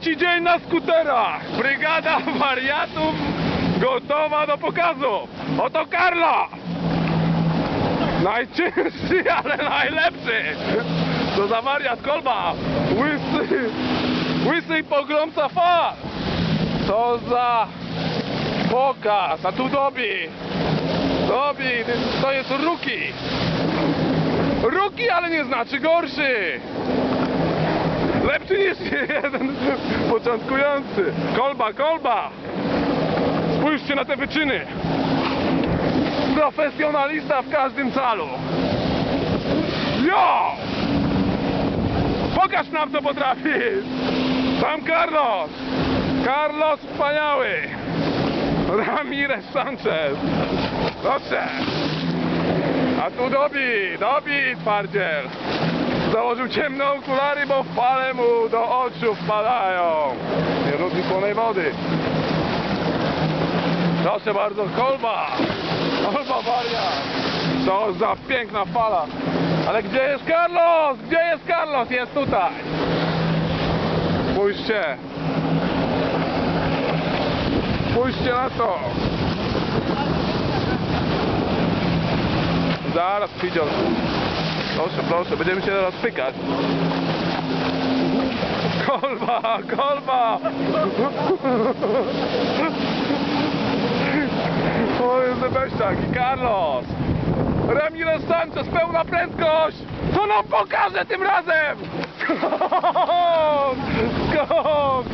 Trzeci dzień na skuterach. Brygada wariatów gotowa do pokazu. Oto Carlos. Najcięższy, ale najlepszy. To za wariat kolba. Łysy, łysy pogromca fal. Co za pokaz. A tu Dobi. Dobi, to jest Ruki. Ruki, ale nie znaczy gorszy. Lepszy niż jeden początkujący. Kolba, kolba. Spójrzcie na te wyczyny. Profesjonalista w każdym calu. Jo! Pokaż nam co potrafisz. Sam Carlos. Carlos wspaniały. Ramirez Sanchez. Proszę. A tu Dobi, Dobi twardziel. Założył ciemne okulary, bo fale mu do oczu wpadają. Nie lubi słonej wody. Proszę bardzo, kolba. Kolba wariat. To za piękna fala. Ale gdzie jest Carlos? Gdzie jest Carlos? Jest tutaj. Spójrzcie. Spójrzcie na to. Zaraz przyjdzie. Proszę, proszę, będziemy się teraz pykać. Kolba, kolba! O, jest Zebeszczak i Carlos! Ramirez Sanchez, pełna prędkość! Co nam pokaże tym razem? Skok! Skok!